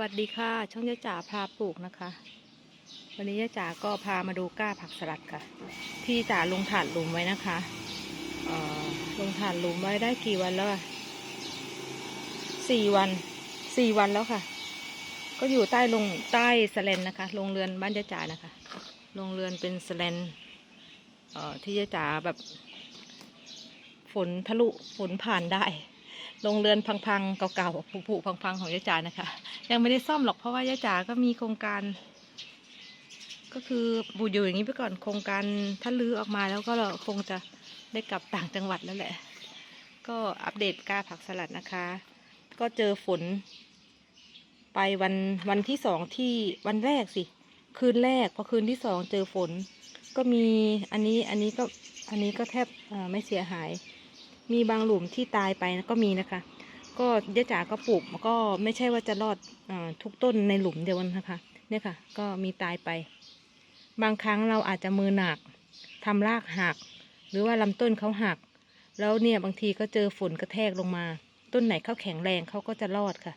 วัสดีค่ะ ช่องยะจ๋าพาปลูกนะคะ วันนี้ยะจ๋าก็พามาดูก้าผักสลัดค่ะ ที่จ๋าลงถาดหลุมไว้นะคะลงถาดหลุมไว้ได้กี่วันแล้วอะสี่วันสี่วันแล้วค่ะ ก็อยู่ใต้ลงใต้สแลนนะคะโรงเรือนบ้านยะจ๋านะคะโรงเรือนเป็นสแลนที่ยะจ๋าแบบ ฝนทะลุฝนผ่านได้ โรงเรือนพังๆเก่าๆผุๆพังๆของยาจ๋านะคะ ยังไม่ได้ซ่อมหรอกเพราะว่ายาจ๋าก็มีโครงการ ก็คือบูอยู่อย่างนี้ไปก่อนโครงการถ้าลื้อออกมาแล้วก็เราคงจะได้กลับต่างจังหวัดแล้วแหละ ก็อัปเดตกาผักสลัดนะคะ ก็เจอฝน ไปวันวันที่สองที่วันแรกสิ คืนแรกพอคืนที่สองเจอฝน ก็มีอันนี้อันนี้ก็อันนี้ก็แทบไม่เสียหาย มีบางหลุมที่ตายไปก็มีนะคะ ก็ยะจ๋าก็ปลูกก็ไม่ใช่ว่าจะรอดอทุกต้นในหลุมเดียวนะคะ เนี่ยค่ะ ก็มีตายไป บางครั้งเราอาจจะมือหนักทำรากหัก หรือว่าลำต้นเขาหัก แล้วเนี่ยบางทีก็เจอฝนกระแทกลงมา ต้นไหนเขาแข็งแรงเขาก็จะรอดค่ะ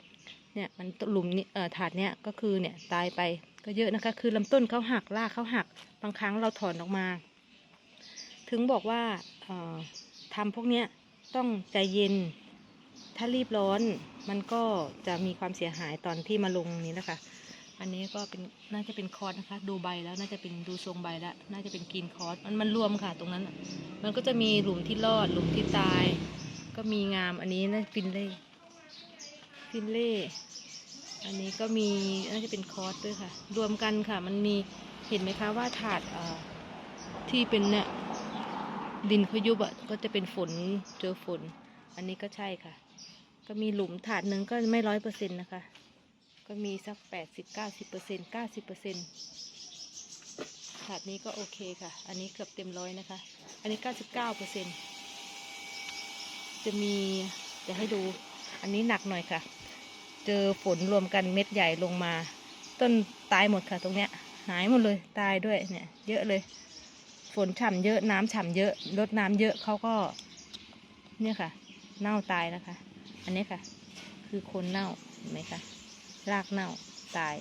เนี่ยมันหลุมนี้เอ่อถาดเนี่ยก็คือเนี่ยตายไปก็เยอะนะคะ คือลำต้นเขาหักรากเขาหัก บางครั้งเราถอนออกมา ถึงบอกว่าเอ่อ ทำพวกเนี้ยต้องใจเย็น ถ้ารีบร้อนมันก็จะมีความเสียหายตอนที่มาลงนี้นะคะ อันนี้ก็เป็นน่าจะเป็นคอร์สนะคะ ดูใบแล้วน่าจะเป็นดูทรงใบแล้ว น่าจะเป็นกีนคอร์สมันมันรวมค่ะ ตรงนั้น มันก็จะมีหลุมที่รอดหลุมที่ตาย ก็มีงามอันนี้น่าฟินเล่ฟินเล่อันนี้ก็มีน่าจะเป็นคอร์สด้วยค่ะ รวมกันค่ะ มันมีเห็นไหมคะว่าถาดเอ่อที่เป็นเนี่ย ดินเขายุบอะก็จะเป็นฝนเจอฝน อันนี้ก็ใช่ค่ะ ก็มีหลุมถาดหนึ่งก็ไม่ร้อยเปอร์เซ็นต์นะคะ ก็มีสักแปดสิบเก้าสิบเปอร์เซ็นต์เก้าสิบเปอร์เซ็นต์ถาดนี้ก็โอเคค่ะ อันนี้เกือบเต็มร้อยนะคะ อันนี้เก้าสิบเก้าเปอร์เซ็นต์จะมีจะให้ดูอันนี้หนักหน่อยค่ะ เจอฝนรวมกันเม็ดใหญ่ลงมา ต้นตายหมดค่ะ ตรงเนี้ย หายหมดเลยตายด้วยเนี่ย เยอะเลย ฝนฉ่ำเยอะน้ำฉ่ำเยอะลดน้ำเยอะเขาก็ เนี่ยค่ะ เน่าตายนะคะ อันนี้ค่ะ คือคนเน่าเห็นไหมคะรากเน่าตาย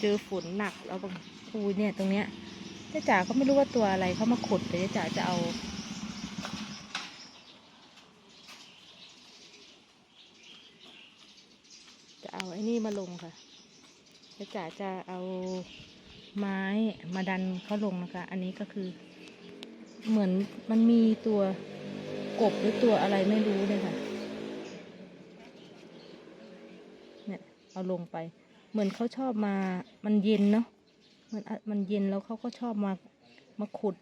เจอฝนหนักแล้วบางอูเนี่ยตรงเนี้ยเจ๊จ๋าก็ไม่รู้ว่าตัวอะไรเขามาขุดแต่เจ๊จ๋าจะเอา จะเอาไอ้นี่มาลงค่ะเจ๊จ๋าจะเอา ไม้มาดันเขาลงนะคะ อันนี้ก็คือ เหมือนมันมีตัวกบหรือตัวอะไรไม่รู้เลยค่ะ เนี่ยเอาลงไป เหมือนเขาชอบมา มันเย็นเนาะ มันอะมันเย็นแล้วเขาก็ชอบมา มาขุด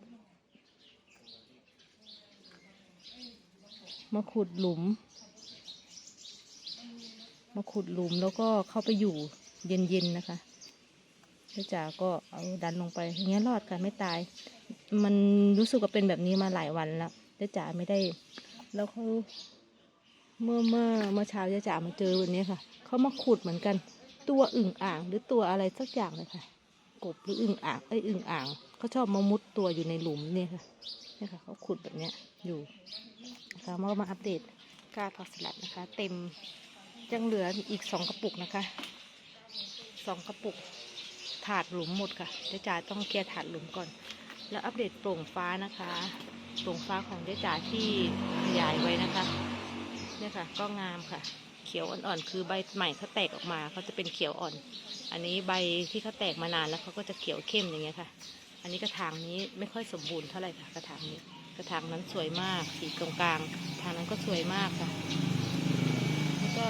มาขุดหลุม มาขุดหลุมแล้วก็เข้าไปอยู่เย็นๆนะคะ แล้วจ๋าก็เอาดันลงไปอย่างเงี้ยรอดค่ะไม่ตาย มันรู้สึกว่าเป็นแบบนี้มาหลายวันแล้วเจ๊จ๋าไม่ได้ แล้วเขาเมื่อเมื่อเมื่อเช้าเจ๊จ๋ามาเจอวันนี้ค่ะเขามาขุดเหมือนกัน ตัวอึ่งอ่าง หรือตัวอะไรสักอย่างเลยค่ะ กบหรืออึ่งอ่างเอ้อึ่งอ่างเขาชอบมามุดตัวอยู่ในหลุมเนี่ยค่ะเนี่ยค่ะเขาขุดแบบเนี้ยอยู่นะคะมามาอัปเดตกาผักสลัดนะคะ เต็มยังเหลืออีกสองกระปุกนะคะสองกระปุก ถาดหลุมหมดค่ะเจ๊จ๋าต้องเคลียร์ถาดหลุมก่อน แล้วอัปเดตโปร่งฟ้านะคะโปร่งฟ้าของเจ๊จ๋าที่ขยายไว้นะคะเนี่ยค่ะ ก็งามค่ะ เขียวอ่อนๆคือใบใหม่เขาแตกออกมาเขาจะเป็นเขียวอ่อน อันนี้ใบที่เขาแตกมานานแล้วเขาก็จะเขียวเข้มอย่างเงี้ยค่ะ อันนี้กระถางนี้ไม่ค่อยสมบูรณ์เท่าไหร่ค่ะกระถางนี้กระถางนั้นสวยมากสีตรงกลางทางนั้นก็สวยมากค่ะแล้วก็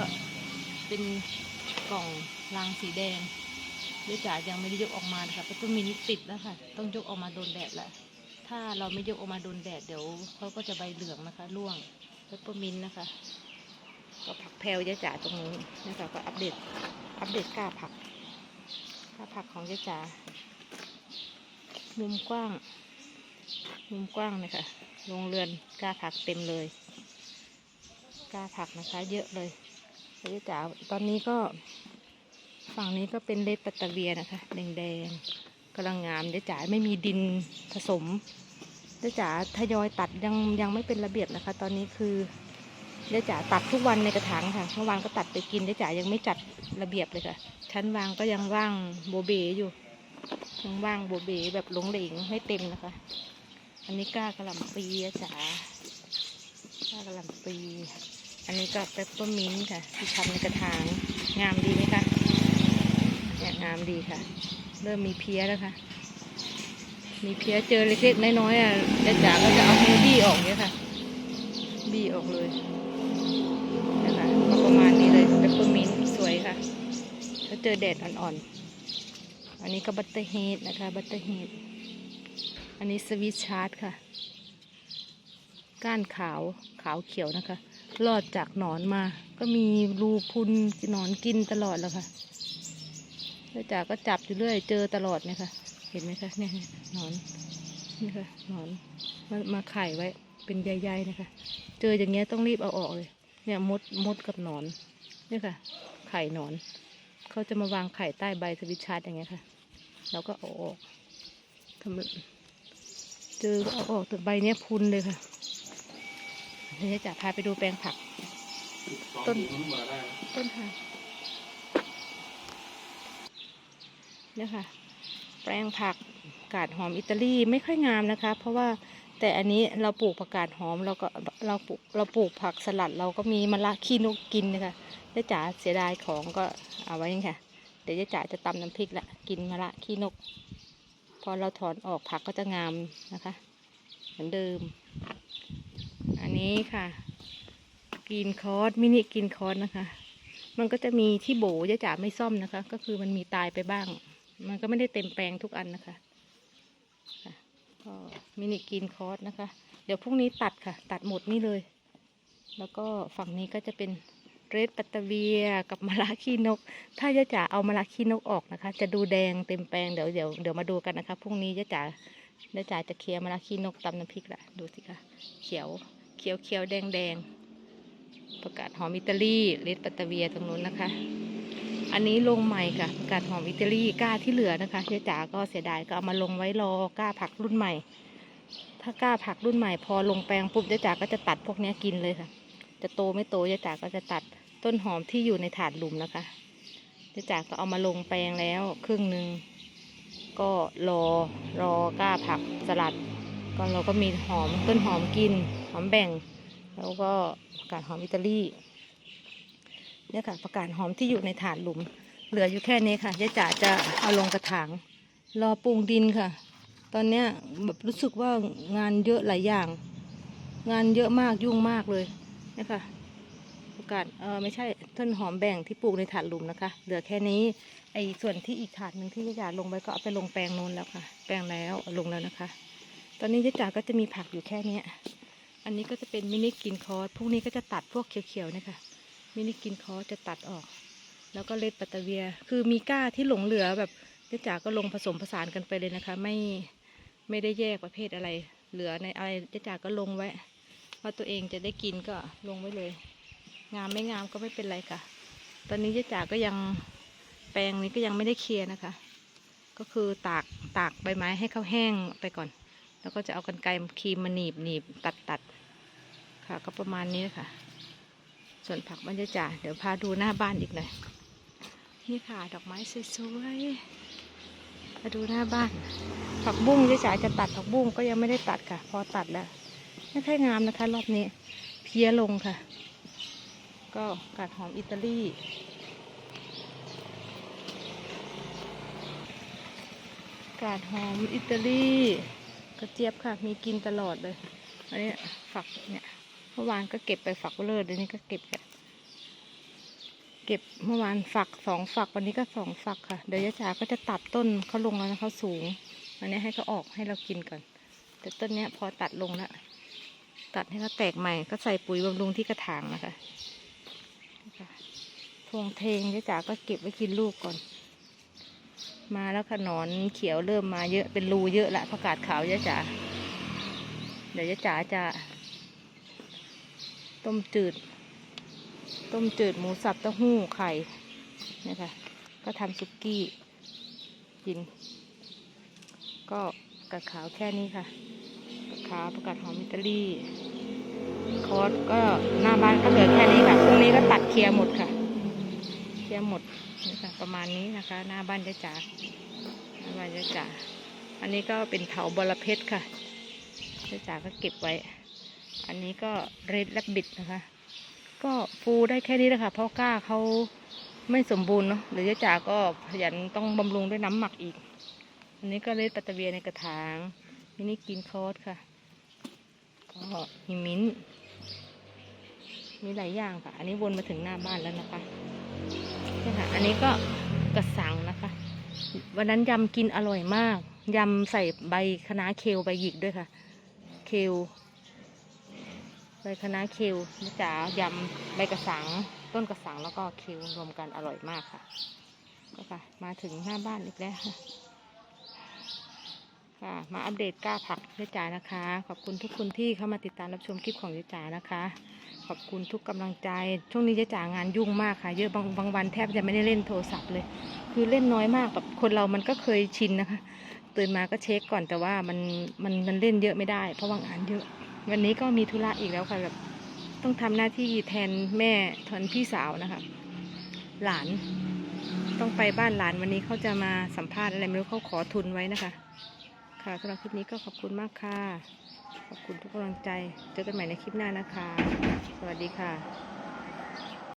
เป็นกล่องรางสีแดง เดี๋ยวจ๋ายังไม่ได้ยกออกมานะคะเพราะต้นมินิติดแล้วค่ะ ต้องยกออกมาโดนแดดแหละถ้าเราไม่ยกออกมาโดนแดดเดี๋ยวเขาก็จะใบเหลืองนะคะร่วงเปปเปอร์มินนะคะ ก็ผักแพรวยายจ๋าตรงนี้นะคะก็อัปเดตอัปเดตกล้าผักกล้าผักของยายจ๋ามุมกว้าง มุมกว้างเลยค่ะโรงเรือนกล้าผักเต็มเลยกล้าผักนะคะ เยอะเลยยายจ๋าตอนนี้ก็ ฝั่งนี้ก็เป็นเลดปัตตเวียนะคะ แดงๆกำลังงามเดจ๋าไม่มีดินผสมเดจ๋าทยอยตัดยังยังไม่เป็นระเบียบนะคะ ตอนนี้คือยายจ๋าตัดทุกวันในกระถางค่ะเมื่อวานก็ตัดไปกินยายจ๋ายังไม่จัดระเบียบเลยค่ะ ชั้นวางก็ยังว่างโบเบอยู่ยังว่างโบเบแบบหลงเหลงไม่เต็มนะคะ อันนี้ก้ากระหล่ำปียายจ๋าก้ากระหล่ำปี อันนี้ก็เปปเปอร์มินต์ค่ะที่ทำในกระถางงามดีไหมคะ เนี่ยงามดีค่ะ เริ่มมีเพี้ยแล้วค่ะ มีเพี้ยเจอเล็กๆน้อยๆอะยายจ๋าก็จะเอามือบี้ออกเนี่ยค่ะ บี้ออกเลยนะคะก็ประมาณนี้เลยเปปเปอร์มินต์สวยค่ะถ้าเจอแดดอ่อนๆ อันนี้ก็บัตเตอร์เฮดนะคะ บัตเตอร์เฮดอันนี้สวิตชาร์ดค่ะ ก้านขาวขาวเขียวนะคะรอดจากหนอนมา ก็มีรูพุนหนอนกินตลอดแล้วค่ะ แล้วจ๋าก็จับอยู่เรื่อย เจอตลอดเนี่ยค่ะ เห็นไหมคะเนี่ยหนอนนี่ค่ะหนอนมามาไข่ไว้เป็นใยๆนะคะ เจออย่างเงี้ยต้องรีบเอาออกเลย เนี่ยมดมดกับหนอนนี่ค่ะ ไข่หนอน เขาจะมาวางไข่ใต้ใบสวิตชาร์ดอย่างเงี้ยค่ะ แล้วก็เอาออกทำเจอก็เอาออกแต่ใบเนี้ยพุนเลยค่ะเดี๋ยวจะพาไปดูแปลงผัก ต้นต้นค่ะ เนี่ยค่ะ แปลงผักกาดหอมอิตาลีไม่ค่อยงามนะคะ เพราะว่าแต่อันนี้เราปลูกผักกาดหอมเราก็เราปลูกเราปลูกผักสลัดเราก็มีมะละขี้นกกินนะคะเจ๊จ๋าเสียดายของก็เอาไว้นี่ค่ะ เดี๋ยวเจ๊จ๋าจะตำน้ำพริกละกินมะละขี้นก พอเราถอนออกผักก็จะงามนะคะ เหมือนเดิม อันนี้ค่ะกินคอสมินิกินคอสนะคะ มันก็จะมีที่โบยะจ๋าไม่ซ่อมนะคะ ก็คือมันมีตายไปบ้าง มันก็ไม่ได้เต็มแปลงทุกอันนะคะก็มินิกินคอร์สนะคะ เดี๋ยวพรุ่งนี้ตัดค่ะ ตัดหมดนี่เลย แล้วก็ฝั่งนี้ก็จะเป็นเรดปัตตาเวียกับมะระขี้นก ถ้ายะจ๋าเอามะระขี้นกออกนะคะ จะดูแดงเต็มแปลงเดี๋ยวเดี๋ยวเดี๋ยวมาดูกันนะคะพรุ่งนี้ยะจ๋ายะจ๋าจะเคลียร์มะระขี้นกตำน้ำพริกละดูสิคะเขียวเขียวเขียวแดงแดงประกาศหอมอิตาลีเลดปัตตาเวียตรงนู้นนะคะ อันนี้ลงใหม่ค่ะประกาศหอมอิตาลีกล้าที่เหลือนะคะเจ๊จ๋าก็เสียดายก็เอามาลงไว้รอกล้าผักรุ่นใหม่ ถ้ากล้าผักรุ่นใหม่ พอลงแปลงปุ๊บเจ๊จ๋าก็จะตัดพวกนี้กินเลยค่ะ จะโตไม่โตเจ๊จ๋าก็จะตัดต้นหอมที่อยู่ในถาดหลุมนะคะเจ๊จ๋าก็เอามาลงแปลงแล้วครึ่งหนึ่งก็รอรอกล้าผักสลัด ก็เราก็มีหอมต้นหอมกินหอมแบ่ง แล้วก็กกาดหอมอิตาลี เนี่ยค่ะผักกาดหอมที่อยู่ในถาดหลุม เหลืออยู่แค่นี้ค่ะยายจ๋าจะเอาลงกระถาง รอปรุงดินค่ะ ตอนเนี้ยแบบรู้สึกว่างานเยอะหลายอย่าง งานเยอะมากยุ่งมากเลยเนี่ยค่ะผักกาดเออไม่ใช่ต้นหอมแบ่งที่ปลูกในถาดหลุมนะคะ เหลือแค่นี้ไอ้ส่วนที่อีกถาดหนึ่งที่ยายจ๋าลงไปก็เอาไปลงแปลงนู้นแล้วค่ะ แปลงแล้วลงแล้วนะคะ ตอนนี้ยายจ๋าก็จะมีผักอยู่แค่เนี้ยอันนี้ก็จะเป็นมินิกินคอร์สพวกนี้ก็จะตัดพวกเขียวๆนะคะ มินิกินคอจะตัดออก แล้วก็เล็ดปัตตเวีย คือมีก้าที่หลงเหลือแบบเจ๊จ๋าก็ลงผสมผสานกันไปเลยนะคะ ไม่ไม่ได้แยกประเภทอะไร เหลือในอะไรเจ๊จ๋าก็ลงไว้ว่าตัวเองจะได้กินก็ลงไว้เลย งามไม่งามก็ไม่เป็นไรค่ะ ตอนนี้เจ๊จ๋าก็ยังแปลงนี้ก็ยังไม่ได้เคลียร์นะคะ ก็คือตากตากใบไม้ให้เขาแห้งไปก่อน แล้วก็จะเอากันไกรครีมมาหนีบหนีบตัดตัดค่ะ ก็ประมาณนี้ค่ะ ส่วนผักมันจะจ่าเดี๋ยวพาดูหน้าบ้านอีกหน่อยนี่ค่ะ ดอกไม้สวยๆมาดูหน้าบ้าน ผักบุ้งเจ๊จ๋าจะตัดผักบุ้งก็ยังไม่ได้ตัดค่ะ พอตัดแล้วไม่ค่อยงามนะคะ รอบนี้ เพี้ยลงค่ะ ก็กาดหอมอิตาลีกาดหอมอิตาลีกระเจี๊ยบค่ะ มีกินตลอดเลยอันนี้ฝักเนี่ย เมื่อวานก็เก็บไปฝักเลิศเดี๋ยวนี้ก็เก็บเก็บเมื่อวานฝักสองฝักวันนี้ก็สองฝักค่ะ เดี๋ยวยะจ๋าก็จะตัดต้นเขาลงแล้วนะเขาสูงอันนี้ให้เขาออกให้เรากินก่อน แต่ต้นเนี้ยพอตัดลงแล้วตัดให้เขาแตกใหม่ก็ใส่ปุ๋ยบำรุงที่กระถางนะคะพวงเทงยะจ๋าก็เก็บไว้กินลูกก่อน มาแล้วขนอนเขียวเริ่มมาเยอะเป็นรูเยอะละผักกาดขาวยะจ๋าเดี๋ยวยะจ๋าจะ ต้มจืด ต้มจืดหมูสับเต้าหู้ไข่เนี่ยค่ะ ก็ทำซุกี้กิน ก็กระขาวแค่นี้ค่ะกระขาวประกาศหอมอิตาลีคอสก็หน้าบ้านก็เหลือแค่นี้ค่ะพรุ่งนี้ก็ตัดเคลียร์หมดค่ะ เคลียร์หมดนี่ค่ะประมาณนี้นะคะ หน้าบ้านยะจ๋าหน้าบ้านยะจ๋าอันนี้ก็เป็นเถาบอระเพ็ดค่ะยะจ๋าก็เก็บไว้ อันนี้ก็เรดแลบบิดนะคะ ก็ฟูได้แค่นี้แหละค่ะ เพราะก้าเขาไม่สมบูรณ์เนาะเดี๋ยะจ๋าก็ขยันต้องบำรุงด้วยน้ำหมักอีก อันนี้ก็เลดปัตะเวียในกระถางมินี่กินคอสค่ะ ก็มีมิ้นท์มีหลายอย่างค่ะ อันนี้วนมาถึงหน้าบ้านแล้วนะคะนี่ค่ะ อันนี้ก็กระสังนะคะ วันนั้นยำกินอร่อยมาก ยำใส่ใบคะน้าเคลใบหยิกด้วยค่ะ เคล ใบคะน้าเคลนะจ๋ายำใบกระสัง ต้นกระสังแล้วก็เคลรวมกันอร่อยมากค่ะก็ค่ะ มาถึงหน้าบ้านอีกแล้วค่ะ มาอัปเดตกล้าผักยายจ๋านะคะ ขอบคุณทุกคนที่เข้ามาติดตามรับชมคลิปของยายจ๋านะคะ ขอบคุณทุกกำลังใจ ช่วงนี้ยายจ๋างานยุ่งมากค่ะ เยอะบางบางวันแทบจะไม่ได้เล่นโทรศัพท์เลย คือเล่นน้อยมากแบบคนเรามันก็เคยชินนะคะ ตื่นมาก็เช็คก่อนแต่ว่ามันมันมันเล่นเยอะไม่ได้ เพราะว่างานเยอะ วันนี้ก็มีธุระอีกแล้วค่ะแบบต้องทำหน้าที่แทนแม่แทนพี่สาวนะคะ หลานต้องไปบ้านหลานวันนี้เขาจะมาสัมภาษณ์อะไรไม่รู้เขาขอทุนไว้นะคะ ค่ะสำหรับคลิปนี้ก็ขอบคุณมากค่ะ ขอบคุณทุกกำลังใจ เจอกันใหม่ในคลิปหน้านะคะ สวัสดีค่ะ